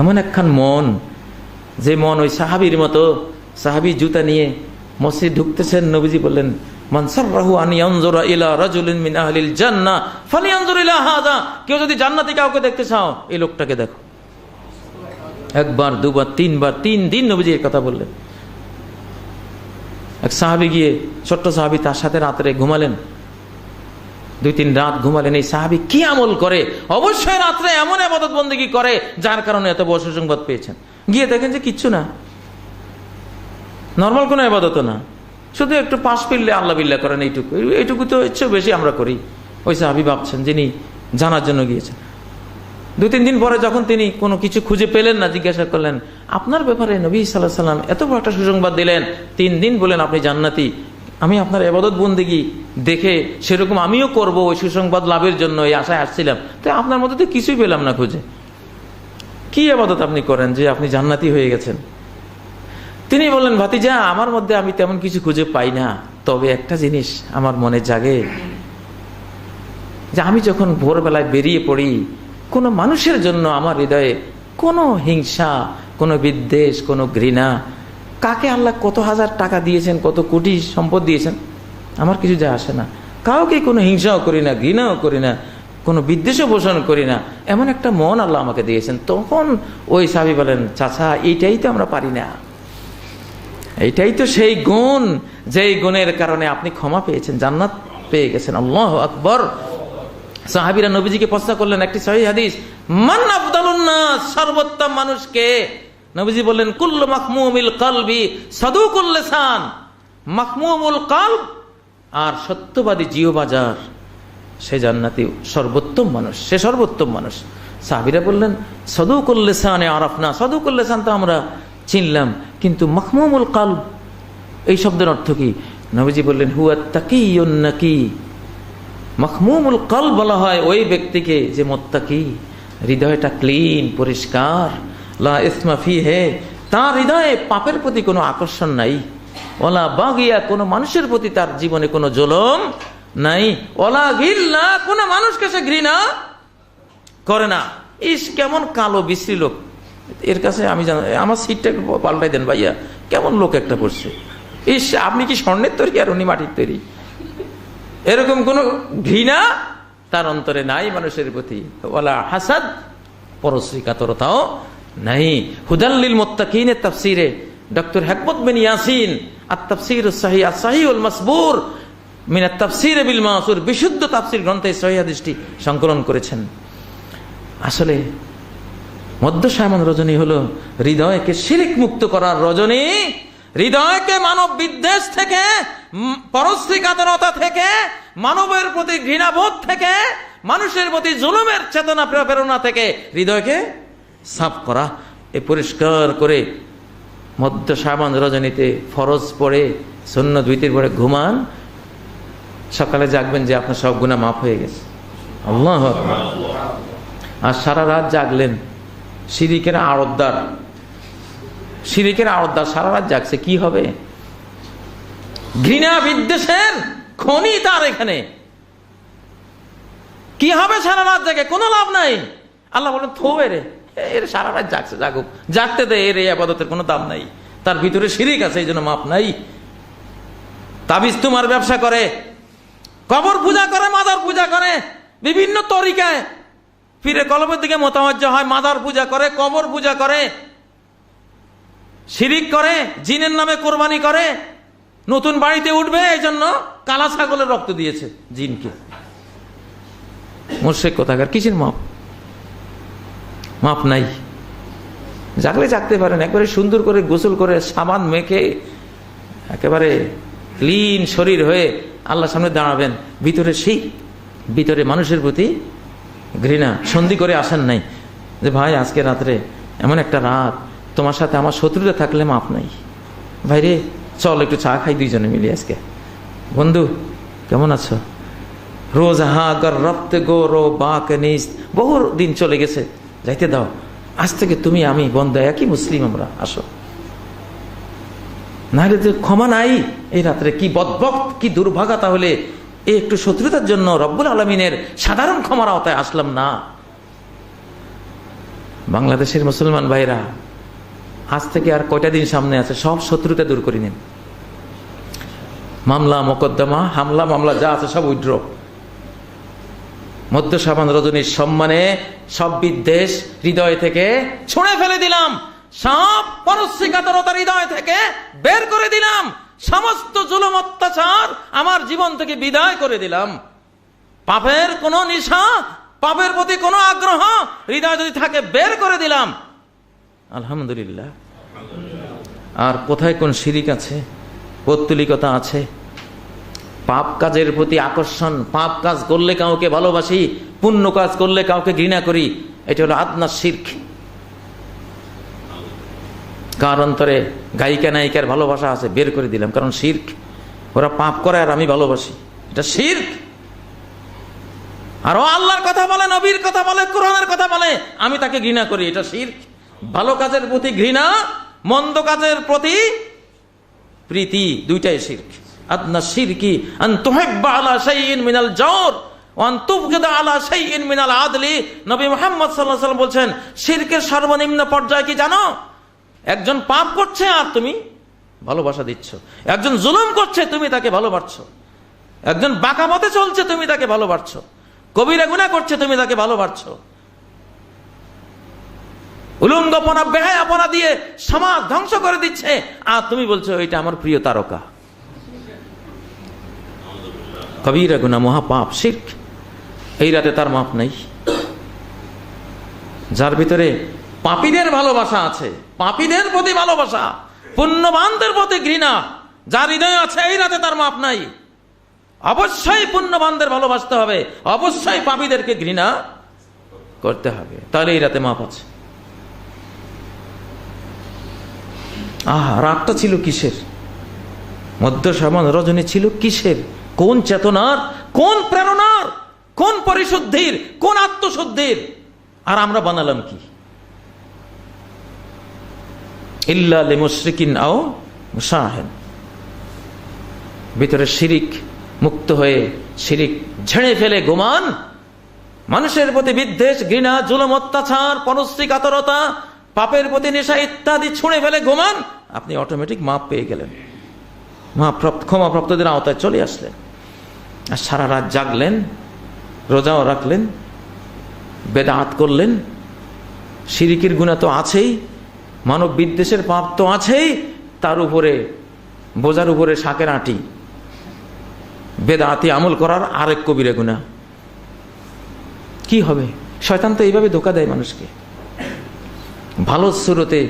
এমন একখান মন, যে মন ওই সাহাবির মতো, সাহাবি জুতা নিয়ে মসজিদ ঢুকতেছেন, নবীজি বললেন কেউ যদি কাউকে দেখতে চাও, এই লোকটাকে দেখো। একবার, দুবার, তিনবার, তিন দিন কথা এক সাহাবি গিয়ে, ছোট্ট সাহাবি তার সাথে রাত্রে ঘুমালেন। দুই তিন রাত ঘুমালেন এই সাহাবি কি আমল করে? অবশ্যই রাত্রে এমন আবাদত বন্দিগি করে, যার কারণে এত বড় সুসংবাদ পেয়েছেন। গিয়ে দেখেন যে কিচ্ছু না। নর্মাল কোনো আবাদত না। শুধু একটু পাশ ফিরলে আল্লাহ বিল্লাহ করেন এইটুকু। এইটুকু তো ইচ্ছে বেশি আমরা করি। ওই সাহাবি ভাবছেন যিনি জানার জন্য গিয়েছেন। দু তিন দিন পরে যখন তিনি কোনো কিছু খুঁজে পেলেন না, জিজ্ঞাসা করলেন, আপনার ব্যাপারে নবী সাল্লাহ সাল্লাম এত বড় একটা সুসংবাদ দিলেন। তিন দিন বলেন আপনি জান্নাতি। আমি আপনার এবাদত বন্দিগি দেখে সেরকম আমিও করব ওই সুসংবাদ লাভের জন্য, এই আশায় আসছিলাম। তো আপনার মধ্যে তো কিছুই পেলাম না খুঁজে। কি আবাদত আপনি করেন যে আপনি জান্নাতি হয়ে গেছেন? তিনি বললেন, ভাতিজা, আমার মধ্যে আমি তেমন কিছু খুঁজে পাই না। তবে একটা জিনিস আমার মনে জাগে। যে আমি যখন ভোরবেলায় বেরিয়ে পড়ি, কোনো মানুষের জন্য আমার হৃদয়ে কোনো হিংসা, কোনো বিদ্বেষ, কোনো ঘৃণা কাকে আল্লাহ কত হাজার টাকা দিয়েছেন, কত কোটি সম্পদ দিয়েছেন? আমার কিছু যায় আসে না। কাউকে কোনো হিংসাও করি না, ঘৃণাও করি না, কোনো বিদ্বেষও পোষণ করি না। এমন একটা মন আল্লাহ আমাকে দিয়েছেন। তখন ওই সাবি বলেন, চাচা, এইটাই তো আমরা পারি না। এইটাই তো সেই গুণ। যেই গুণের কারণে আপনি ক্ষমা পেয়েছেন, জান্নাত পেয়ে গেছেন। আল্লাহ আকবর। সাহাবিরা নবীজিকে প্রশ্ন করলেন, একটি সহি হাদিস, মান আফদালুন নাস? সর্বোত্তম মানুষকে নবীজি বললেন, কুল্লু মাখমুমিল কলবি সাদুকুল লিসান। মাখমুমুল কলব আর সত্যবাদী জিও বাজার সে জান্নাতি সর্বোত্তম মানুষ, সে সর্বোত্তম মানুষ। সাহাবিরা বললেন, সদুকুল লিসানে আরাফনা। সদুকুল লিসান তো আমরা চিনলাম, কিন্তু মাখমুমুল কাল এই শব্দের অর্থ কি? নবীজি বললেন, হুয়া তাকিউন নাকি? মখমুমুল কল বলা হয় ওই ব্যক্তিকে যে মোত্তাকি, হৃদয়টা ক্লিন, পরিষ্কার লা হে তার হৃদয়ে পাপের প্রতি কোনো আকর্ষণ নাই। ওলা বাগিয়া, কোনো মানুষের প্রতি তার জীবনে কোনো জলম নাই। ওলা ঘিল্লা কোনো মানুষকে সে ঘৃণা করে না। ইস, কেমন কালো, বিশ্রী লোক। এর কাছে আমি জান, আমার সিটটা একটু পাল্টাই দেন ভাইয়া। কেমন লোক একটা পড়ছে। ইস, আপনি কি স্বর্ণের তৈরি আর উনি মাটির তৈরি? এরকম কোন ঘৃণা তার অন্তরে নাই মানুষের প্রতি। ওলা হাসাদ পরশ্রী কাতরতাও নাই। হুদাল্লিল মোত্তাকিনের তাফসিরে ডক্টর হেকমত বিন ইয়াসিন আর তাফসির সাহি আর মাসবুর মিনা তাফসিরে বিল মাসুর বিশুদ্ধ তাফসির গ্রন্থে সহি হাদিসটি সংকলন করেছেন। আসলে মধ্য সায়মন রজনী হলো হৃদয়কে শিরিক মুক্ত করার রজনী, হৃদয়কে মানব বিদ্বেষ থেকে পরশ্রীকাতরতা থেকে, মানবের প্রতি ঘৃণাবোধ থেকে, মানুষের প্রতি জুলুমের চেতনা প্রেরণা থেকে হৃদয়কে সাফ করা, এ পরিষ্কার করে মধ্য সাবান রজনীতে ফরজ পড়ে শূন্য দুইতির পরে ঘুমান। সকালে জাগবেন যে আপনার সব গুণা মাফ হয়ে গেছে। আল্লাহ আর সারা রাত জাগলেন, সিরিকের আড়তদার। সিরিকের আড়তদার সারা রাত জাগছে, কি হবে? ঘৃণা বিদ্বেষের খনি তার এখানে। কি হবে সারা রাত জাগে? কোনো লাভ নাই। আল্লাহ বলেন, থো এরে এর সারা রাত জাগছে, জাগুক। জাগতে দেয় এর এই আপাততের কোনো দাম নাই। তার ভিতরে শিরিক আছে, এই জন্য মাপ নাই। তাবিজ তোমার ব্যবসা করে, কবর পূজা করে, মাদার পূজা করে, বিভিন্ন তরিকায়। ফিরে কলমের দিকে মোতামজ্জ হয়, মাদার পূজা করে, কবর পূজা করে, শিরিক করে, জিনের নামে কোরবানি করে, নতুন বাড়িতে উঠবে, এই জন্য কালা ছাগলের রক্ত দিয়েছে জিনকে। মোর্শেক কোথাকার? কিসের মাপ? মাপ নাই। জাগলে জাগতে পারেন, একবারে সুন্দর করে গোসল করে সাবান মেখে একেবারে ক্লিন শরীর হয়ে আল্লাহ সামনে দাঁড়াবেন। ভিতরে সেই, ভিতরে মানুষের প্রতি ঘৃণা, সন্ধি করে আসেন নাই। যে ভাই, আজকে রাত্রে এমন একটা রাত, তোমার সাথে আমার শত্রুতা থাকলে মাপ নাই। ভাই রে, চল একটু চা খাই দুইজনে মিলে আজকে। বন্ধু, কেমন আছো? রোজ হা গর রপ্তে গো রো বাক বহু দিন চলে গেছে। যাইতে দাও। আজ থেকে তুমি, আমি বন্ধ একই মুসলিম আমরা? আসো। নাহলে তো ক্ষমা নাই এই রাত্রে কি বদবক কি দুর্ভাগা তাহলে? এই একটু শত্রুতার জন্য রব্বুল আলমিনের সাধারণ ক্ষমার আওতায় আসলাম না। বাংলাদেশের মুসলমান ভাইরা, আজ থেকে আর কয়টা দিন সামনে আছে? সব শত্রুতা দূর করে নিন। মামলা, মোকদ্দমা, হামলা, মামলা যা আছে সব উইড্র। মধ্য সাবান রজনীর সম্মানে সব বিদ্বেষ হৃদয় থেকে ছুঁড়ে ফেলে দিলাম। সব পরশ্রীকাতরতার হৃদয় থেকে বের করে দিলাম। সমস্ত জুলুম, অত্যাচার আমার জীবন থেকে বিদায় করে দিলাম। পাপের কোনো নিশা, পাপের প্রতি কোনো আগ্রহ হৃদয় যদি থাকে বের করে দিলাম। আলহামদুলিল্লাহ। আর কোথায় কোন শিরিক আছে? পত্তলিকতা আছে? পাপ কাজের প্রতি আকর্ষণ, পাপ কাজ করলে কাউকে ভালোবাসি, পুণ্য কাজ করলে কাউকে ঘৃণা করি, এটা হলো আদনা শির্ক। কার অন্তরে গায়িকা নায়িকার ভালোবাসা আছে বের করে দিলাম, কারণ শির্ক। ওরা পাপ করে আর আমি ভালোবাসি, এটা শির্ক। আর আল্লাহর কথা বলে, নবীর কথা বলে, কোরআনের কথা বলে, আমি তাকে ঘৃণা করি, এটা শির্ক। ভালো কাজের প্রতি ঘৃণা, মন্দ কাজের প্রতি প্রীতি, দুইটাই শির্ক। আদনা শিরকি আন তুহিব্বা আলা শাইইন মিনাল জাওর ওয়ান তুবগিদা আলা শাইইন মিনাল আদলি। নবী মুহাম্মদ সাল্লাল্লাহু আলাইহি ওয়াসাল্লাম বলছেন শিরকের সর্বনিম্ন পর্যায় কি জানো? একজন পাপ করছে আর তুমি ভালোবাসা দিচ্ছ। একজন জুলুম করছে, তুমি তাকে ভালোবাসছো। একজন বাঁকা পথে চলছে, তুমি তাকে ভালোবাসছো। কবিরা গুনাহ করছে, তুমি তাকে ভালোবাসছো। উলঙ্গপনা বেহায়াপনা দিয়ে সমাজ ধ্বংস করে দিচ্ছে। আর তুমি বলছো, এটা আমার প্রিয় তারকা। কবিরা গুনা মহাপাপ, শির্ক। এই রাতে তার মাপ নাই। যার ভিতরে পাপীদের ভালোবাসা আছে, পাপীদের প্রতি ভালোবাসা, পুণ্যবানদের প্রতি ঘৃণা, যার হৃদয় আছে, এই রাতে তার মাপ নাই। অবশ্যই পুণ্যবানদের ভালোবাসতে হবে, অবশ্যই পাপীদেরকে ঘৃণা করতে হবে। তাহলে এই রাতে মাপ আছে। আহা রাতটা ছিল কিসের? মধ্য সামান রজনী ছিল কিসের? কোন চেতনার, কোন প্রেরণার কোন পরিশুদ্ধির, কোন আত্মশুদ্ধির? আর আমরা বানালাম কি? ভিতরে শিরিক মুক্ত হয়ে শিরিক ঝেড়ে ফেলে গোমান। মানুষের প্রতি বিদ্বেষ, ঘৃণা, জুলম, অত্যাচার পরশ্রী কাতরতা পাপের প্রতি নেশা ইত্যাদি ছুঁড়ে ফেলে ঘুমান আপনি অটোমেটিক মাপ পেয়ে গেলেন। মহাপ্রাপ্ত ক্ষমাপ্রাপ্তদের আওতায় চলে আসলেন। আর সারা রাত জাগলেন, রোজাও রাখলেন, বেদাত করলেন। সিরিকির গুণা তো আছেই মানব বিদ্বেষের পাপ তো আছেই, তার উপরে, বোঝার উপরে শাকের আটি। বেদাতি আমল করার আরেক কবিরে গুণা। কি হবে? শয়তান তো এইভাবে ধোকা দেয় মানুষকে। ভালো সুরতে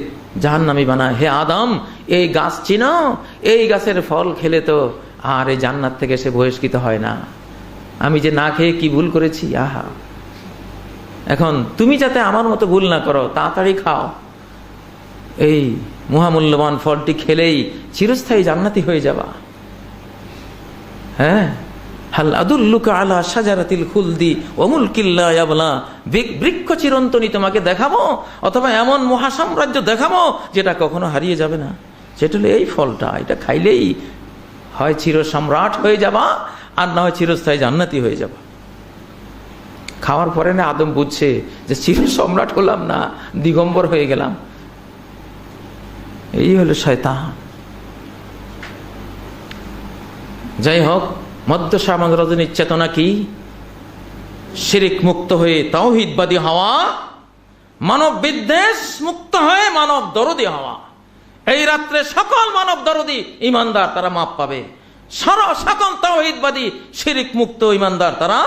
জাহান নামি বানায়। হে আদম, এই গাছ চিনো, এই গাছের ফল খেলে তো আর এই জান্নাত থেকে সে বহিষ্কৃত হয় না। আমি যে না খেয়ে কি ভুল করেছি? আহা। এখন তুমি যাতে আমার মতো ভুল না করো, তাড়াতাড়ি খাও। এই মহামূল্যবান ফলটি খেলেই চিরস্থায়ী জান্নাতি হয়ে যাবা। হ্যাঁ? হাল আদুল্লুকা আলা সাজারাতিল খুলদি অমুল কিল্লা ইয়াবলা। বৃক্ষ চিরন্তনী তোমাকে দেখাবো, অথবা এমন মহাসাম্রাজ্য দেখাবো, যেটা কখনো হারিয়ে যাবে না। সেটা হলো এই ফলটা, এটা খাইলেই হয় চির সম্রাট হয়ে যাবা, আর না হয় চিরস্থায়ী জান্নাতি হয়ে যাবা। খাওয়ার পরে না আদম বুঝছে যে চির সম্রাট হলাম না, দিগম্বর হয়ে গেলাম। এই হলো শয়তান। যাই হোক, মধ্য সামাং রজনীর চেতনা কি? শিরিক মুক্ত হয়ে তাওহিদবাদী হওয়া মানব বিদ্বেষ মুক্ত হয়ে মানব দরদি হওয়া। এই রাত্রে সকল মানব দরদি ইমানদার তারা মাপ পাবে। সর সকল তাওহিদবাদী শিরিক মুক্ত ইমানদার তারা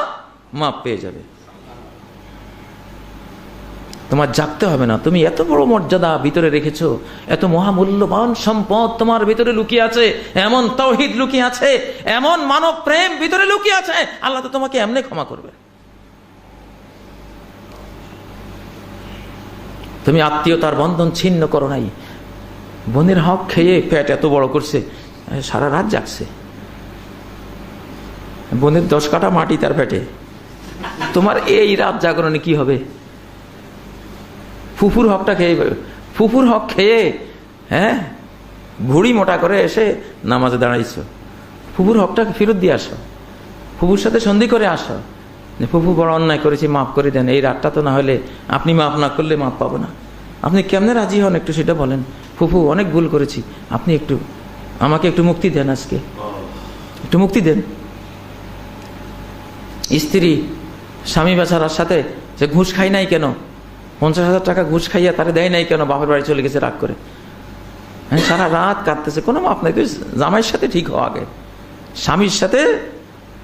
মাপ পেয়ে যাবে। তোমার জাগতে হবে না। তুমি এত বড় মর্যাদা ভিতরে রেখেছো, এত মহামূল্যবান সম্পদ তোমার ভিতরে লুকিয়ে আছে, এমন তৌহিদ লুকিয়ে আছে, এমন মানব প্রেম ভিতরে লুকিয়ে আছে, আল্লাহ তো তোমাকে এমনি ক্ষমা করবে। তুমি আত্মীয়তার বন্ধন ছিন্ন করো নাই। বোনের হক খেয়ে পেট এত বড় করছে, সারা রাত জাগছে। বোনের দশ কাটা মাটি তার পেটে। তোমার এই রাত জাগরণে কি হবে? ফুফুর হকটা খেয়ে, ফুফুর হক খেয়ে হ্যাঁ? ভুড়ি মোটা করে এসে নামাজে দাঁড়াইছো। ফুফুর হকটা ফেরত দিয়ে আসো। ফুফুর সাথে সন্ধি করে আসো। যে ফুফু বড় অন্যায় করেছি, মাফ করে দেন, এই রাতটা তো না হলে আপনি মাফ না করলে মাফ পাবো না। আপনি কেমনে রাজি হন একটু সেটা বলেন। ফুফু, অনেক ভুল করেছি। আপনি একটু, আমাকে একটু মুক্তি দেন আজকে। একটু মুক্তি দেন। স্ত্রী, স্বামী বেচারার সাথে সে ঘুষ খাই নাই কেন? পঞ্চাশ হাজার টাকা ঘুষ খাইয়া তারা দেয় নাই কেন? বাপের বাড়ি চলে গেছে রাগ করে। হ্যাঁ সারা রাত কাঁদতেছে। কোনো তুই জামাইয়ের সাথে ঠিক হও আগে। স্বামীর সাথে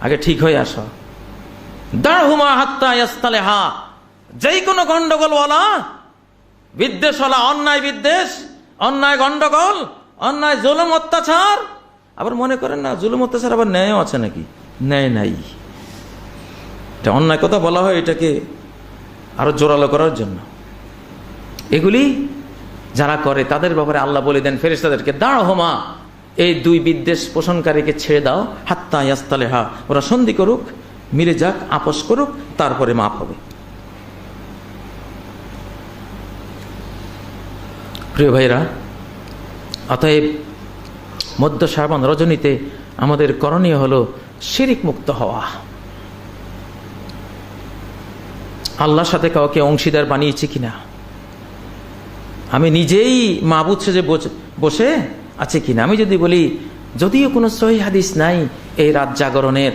আগে ঠিক হয়ে আসো। দাঁড়হুমা হাত্তা ইয়াস্তালে হা যেই কোনো গন্ডগোলওয়ালা, বিদ্বেষওয়ালা, অন্যায় বিদ্বেষ অন্যায় গন্ডগোল, অন্যায় জুলুম অত্যাচার। আবার মনে করেন না, জুলুম অত্যাচার আবার ন্যায়ও আছে নাকি? ন্যায় নাই। এটা অন্যায় কথা বলা হয় এটাকে আরও জোরালো করার জন্য। এগুলি যারা করে, তাদের ব্যাপারে আল্লাহ বলে দেন ফেরেস্তাদেরকে দাঁড় হোমা, এই দুই বিদ্বেষ পোষণকারীকে ছেড়ে দাও, হাত্তা ইয়াস্তালে হা ওরা সন্ধি করুক, মিলে যাক, আপোষ করুক, তারপরে মাপ হবে। প্রিয় ভাইরা, অতএব মধ্য শ্রাবণ রজনীতে আমাদের করণীয় হলো শিরিক মুক্ত হওয়া। আল্লাহর সাথে কাউকে অংশীদার বানিয়েছি কিনা? আমি নিজেই মাবুদ সেজে বসে আছে কিনা? আমি যদি বলি, যদিও কোনো সহি হাদিস নাই এই রাত জাগরণের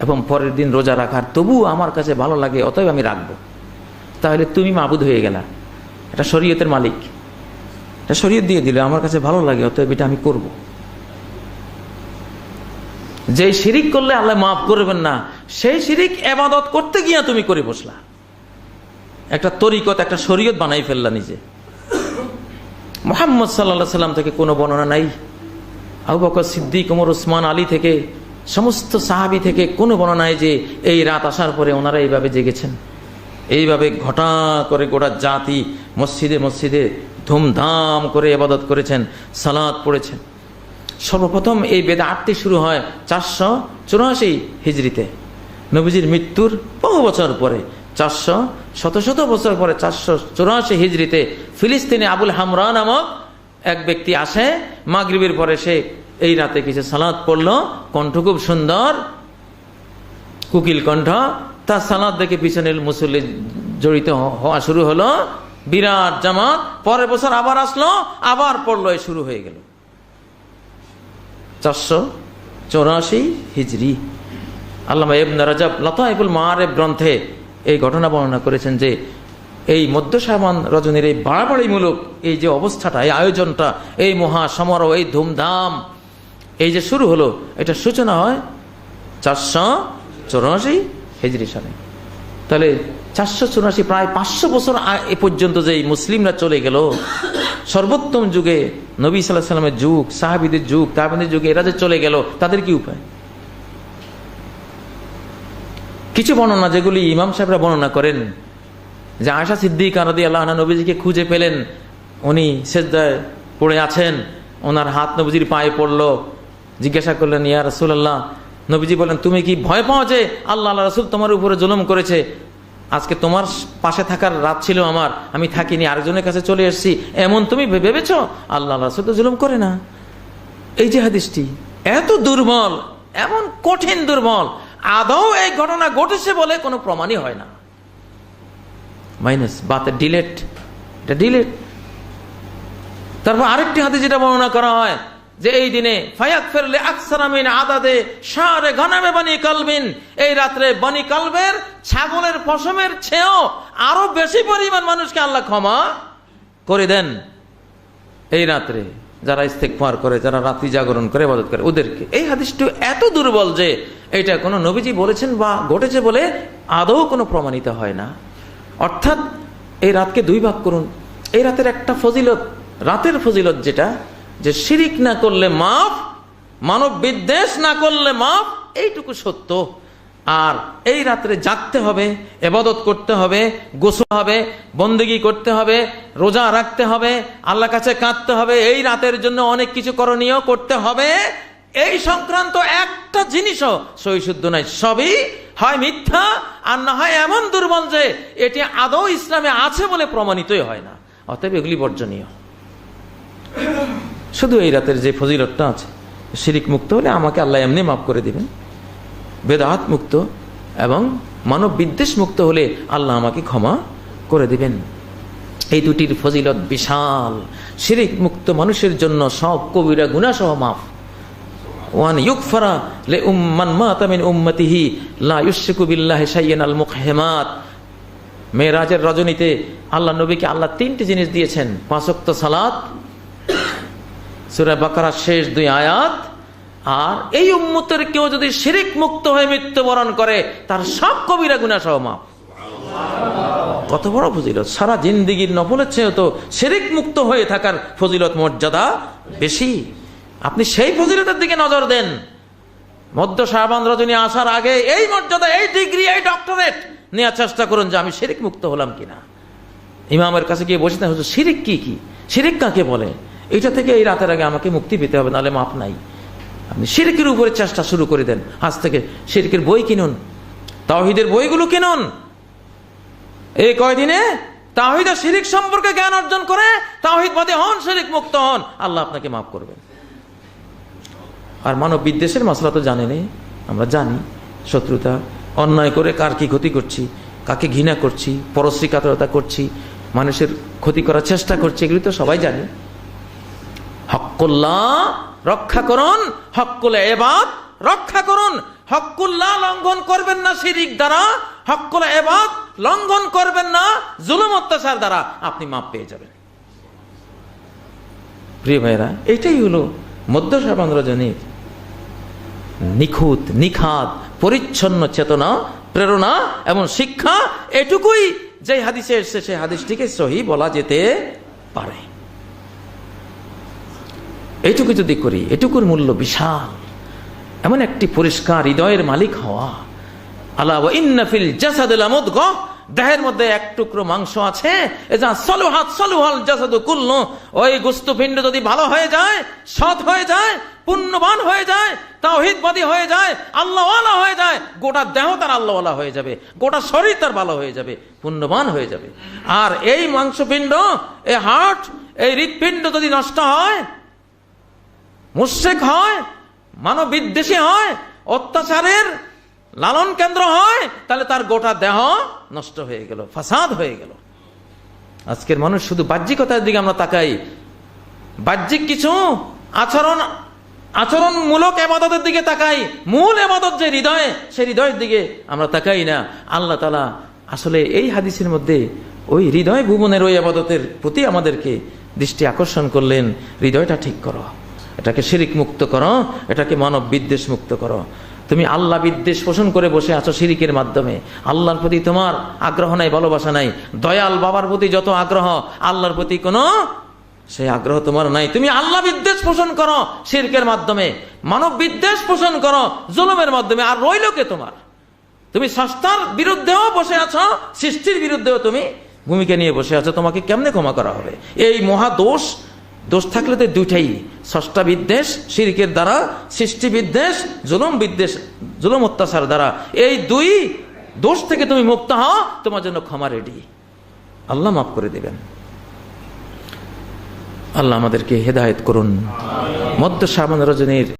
এবং পরের দিন রোজা রাখার, তবুও আমার কাছে ভালো লাগে, অতএব আমি রাখব। তাহলে তুমি মাবুদ হয়ে গেলা। এটা শরীয়তের মালিক। এটা শরীয়ত দিয়ে দিলে আমার কাছে ভালো লাগে, অতএব এটা আমি করব। যে শিরিক করলে আল্লাহ মাফ করবেন না, সেই শিরিক এবাদত করতে গিয়া তুমি করে বসলা। একটা তরিকত, একটা শরীয়ত বানাই ফেললা নিজে। মোহাম্মদ সাল্লা সাল্লাম থেকে কোনো বর্ণনা নাই। আবু বকর সিদ্দিক, ওমর, ওসমান, আলী থেকে, সমস্ত সাহাবি থেকে কোনো বর্ণনা নাই যে এই রাত আসার পরে ওনারা এইভাবে জেগেছেন। এইভাবে ঘটা করে গোটা জাতি মসজিদে মসজিদে ধুমধাম করে এবাদত করেছেন সালাদ পড়েছেন। সর্বপ্রথম এই বেদা আটটি শুরু হয় চারশো চুরাশি হিজড়িতে। নবীজির মৃত্যুর বহু বছর পরে, চারশো শত শত বছর পরে চারশো চুরাশি হিজড়িতে ফিলিস্তিনে আবুল হামরা নামক এক ব্যক্তি আসে, মাগরিবের পরে সে এই রাতে কিছু সালাদ পড়ল, কণ্ঠ খুব সুন্দর, কুকিল কণ্ঠ, তার সালাদ দেখে পিছনের মুসল্লি জড়িত হওয়া শুরু হলো। বিরাট জামাত, পরের বছর আবার আসলো, আবার পড়ল শুরু হয়ে গেল। চারশো চৌরাশি হিজড়ি আল্লামা ইবনে রাজাব লতাইবুল মারেব গ্রন্থে এই ঘটনা বর্ণনা করেছেন যে, এই মধ্য সাবান রজনীর এই বাড়াবাড়িমূলক এই যে অবস্থাটা, এই আয়োজনটা, এই মহা সমারোহ, এই ধুমধাম, এই যে শুরু হলো, এটা সূচনা হয় চারশো চৌরাশি হিজড়ি সালে। তাহলে চারশো চুরাশি, প্রায় পাঁচশো বছর এ পর্যন্ত যে মুসলিমরা চলে গেল, সর্বোত্তম যুগে নবী সাল্লাহ সাল্লামের যুগ, সাহাবিদের যুগ তাহাবিদের যুগে, এরা যে চলে গেল, তাদের কি উপায়? কিছু বর্ণনা যেগুলি ইমাম সাহেবরা বর্ণনা করেন, যে আয়সা সিদ্দিক আনদি আল্লাহ নবীজিকে খুঁজে পেলেন, উনি সেজদায় পড়ে আছেন, ওনার হাত নবীজির পায়ে পড়ল, জিজ্ঞাসা করলেন, ইয়া রসুল আল্লাহ নবীজি বলেন, তুমি কি ভয় পাও যে আল্লাহ আল্লাহ রসুল তোমার উপরে জুলুম করেছে? আজকে তোমার পাশে থাকার রাত ছিল আমার, আমি থাকিনি, আরেকজনের কাছে চলে এসেছি। এমন তুমি ভেবেছ? আল্লাহ আল্লাহ রসুল তো জুলুম করে না। এই যে হাদিসটি, এত দুর্বল, এমন কঠিন দুর্বল, আদৌ এই ঘটনা ঘটেছে বলে কোনো প্রমাণই হয় না। মাইনাস বাতে ডিলেট এটা ডিলেট তারপর আরেকটি হাতে যেটা বর্ণনা করা হয় যে এই দিনে ফায়াক ফেরলে আকসারামিন আদাদে সারে ঘনামে বানি কালবিন, এই রাত্রে বানি কালবের ছাগলের পশমের ছেও আরও বেশি পরিমাণ মানুষকে আল্লাহ ক্ষমা করে দেন। এই রাত্রে যারা ইস্তেকফার করে, যারা রাত্রি জাগরণ করে, ইবাদত করে, ওদেরকে এই হাদিসটি এত দুর্বল যে এটা কোনো নবীজি বলেছেন বা ঘটেছে বলে আদৌ কোনো প্রমাণিত হয় না। অর্থাৎ এই রাতকে দুই ভাগ করুন। এই রাতের একটা ফজিলত, রাতের ফজিলত যেটা যে শিরিক না করলে মাফ, মানব বিদ্বেষ না করলে মাফ, এইটুকু সত্য। আর এই রাত্রে জাগতে হবে, এবাদত করতে হবে, গোসল হবে, বন্দেগি করতে হবে, রোজা রাখতে হবে আল্লাহ কাছে কাঁদতে হবে, এই রাতের জন্য অনেক কিছু করণীয় করতে হবে। এই সংক্রান্ত একটা জিনিসও সহিশুদ্ধ নয়, সবই হয় মিথ্যা আর না হয় এমন দুর্বল যে এটি আদৌ ইসলামে আছে বলে প্রমাণিতই হয় না। অতএব এগুলি বর্জনীয়। শুধু এই রাতের যে ফজিলতটা আছে, শিরিক মুক্ত হলে আমাকে আল্লাহ এমনি মাফ করে দিবেন। বেদাহাত মুক্ত এবং মানব বিদ্বেষ মুক্ত হলে আল্লাহ আমাকে ক্ষমা করে দিবেন। এই দুটির ফজিলত বিশাল। শিরিক মুক্ত মানুষের জন্য সব কবিরা গুনাসহ মাফ। ওয়ান ইউকফারা লে উম্মান মাতা মিন উম্মতিহি, লা ইউশরিকু বিল্লাহি শাইয়ান আল মুকহিমাত মেয়েরাজের রজনীতে আল্লাহ নবীকে আল্লাহ তিনটি জিনিস দিয়েছেন পাঁচক্ত সালাত সূরা বাকারার শেষ দুই আয়াত, আর এই উম্মতের কেউ যদি শিরিক মুক্ত হয়ে মৃত্যুবরণ করে, তার সব কবিরা গুনাহ সহ মাফ। কত বড় ফজিলত। সারা জিন্দিগির নফলের চেয়েও তো শিরিক মুক্ত হয়ে থাকার ফজিলত, মর্যাদা বেশি। আপনি সেই ফজিলতের দিকে নজর দেন। মধ্য শাহবান রজনী আসার আগে এই মর্যাদা, এই ডিগ্রি, এই ডক্টরেট নেওয়ার চেষ্টা করুন যে আমি শিরিক মুক্ত হলাম কিনা। ইমামের কাছে গিয়ে বসে থাকেন, শিরিক কি কি? শিরিক কাকে বলে? এটা থেকে এই রাতের আগে আমাকে মুক্তি পেতে হবে, নাহলে মাপ নাই। আপনি শিরিকের উপরে চেষ্টা শুরু করে দেন, আজ থেকে শিরিকের বই কিনুন। তাওহিদের বইগুলো কিনুন। এই কয়দিনে তাহিদ আর শিরিক সম্পর্কে জ্ঞান অর্জন করে তাহিদ বাদে হন, শিরিক মুক্ত হন, আল্লাহ আপনাকে মাফ করবেন। আর মানব বিদ্বেষের মশলা তো জানেনি আমরা জানি, শত্রুতা, অন্যায় করে কার কি ক্ষতি করছি, কাকে ঘৃণা করছি পরশ্রী কাতরতা করছি, মানুষের ক্ষতি করার চেষ্টা করছি, এগুলি তো সবাই জানি। হক্কুল্লাহ রক্ষা করুন হক্কুল এবাদ রক্ষা করুন। হক্কুল্লাহ লঙ্ঘন করবেন না শিরিক দ্বারা হক্কুল এবাদ লঙ্ঘন করবেন না, জুলুম অত্যাচার দ্বারা আপনি মাপ পেয়ে যাবেন। প্রিয় ভাইরা এটাই হলো মধ্য সাবান রজনীর নিখুঁত নিখাত পরিচ্ছন্ন চেতনা, প্রেরণা এবং শিক্ষা এটুকুই যে হাদিসে এসছে সেই হাদিসটিকে সহি বলা যেতে পারে। এইটুকু যদি করি, এটুকুর মূল্য বিশাল। এমন একটি পরিষ্কার হৃদয়ের মালিক হওয়া। আল্লাহ ইন্নাফিল জাসাদুল আমুদগ দেহের মধ্যে এক টুকরো মাংস আছে। এজা সলুহাত সলুহাল জাসাদু কুল্লু ওই গুস্তপিণ্ড যদি ভালো হয়ে যায়, সৎ হয়ে যায়, পুণ্যবান হয়ে যায়, তাওহিদবাদী হয়ে যায়, আল্লাহওয়ালা হয়ে যায়, গোটা দেহ তার আল্লাহওয়ালা হয়ে যাবে, গোটা শরীর তার ভালো হয়ে যাবে, পুণ্যবান হয়ে যাবে। আর এই মাংসপিণ্ড, এই হার্ট এই হৃৎপিণ্ড যদি নষ্ট হয় মুশেক হয় মানব বিদ্বেষী হয়, অত্যাচারের লালন কেন্দ্র হয়, তাহলে তার গোটা দেহ নষ্ট হয়ে গেল, ফাসাদ হয়ে গেল। আজকের মানুষ শুধু বাহ্যিকতার দিকে আমরা তাকাই। বাহ্যিক কিছু আচরণ, আচরণমূলক এবাদতের দিকে তাকাই। মূল এবাদত যে হৃদয়ে, সেই হৃদয়ের দিকে আমরা তাকাই না। আল্লাহ তালা আসলে এই হাদিসের মধ্যে ওই হৃদয় ভুবনের ওই আবাদতের প্রতি আমাদেরকে দৃষ্টি আকর্ষণ করলেন। হৃদয়টা ঠিক করো। এটাকে শিরিক মুক্ত করো, এটাকে মানব বিদ্বেষ মুক্ত করো। তুমি আল্লাহ বিদ্বেষ পোষণ করে বসে আছো শিরিকের মাধ্যমে। আল্লাহর প্রতি তোমার আগ্রহ নাই, ভালোবাসা নাই। দয়াল বাবার প্রতি যত আগ্রহ, আল্লাহর প্রতি কোনো সেই আগ্রহ তোমার নাই। তুমি আল্লাহ বিদ্বেষ পোষণ করো শিরকের মাধ্যমে। মানব বিদ্বেষ পোষণ করো জুলুমের মাধ্যমে। আর রইল কে তোমার? তুমি সস্তার বিরুদ্ধেও বসে আছো, সৃষ্টির বিরুদ্ধেও তুমি ভূমিকা নিয়ে বসে আছো। তোমাকে কেমনে ক্ষমা করা হবে? এই মহা দোষ থাকলে তো দুইটাই। ষষ্ঠা বিদ্বেষ, শিরিকের দ্বারা, সৃষ্টি বিদ্বেষ, জুলুম বিদ্বেষ, জুলুম অত্যাচার দ্বারা। এই দুই দোষ থেকে তুমি মুক্ত হও, তোমার জন্য ক্ষমা রেডি আল্লাহ মাফ করে দেবেন। আল্লাহ আমাদেরকে হেদায়ত করুন। মধ্য সামান রজনীর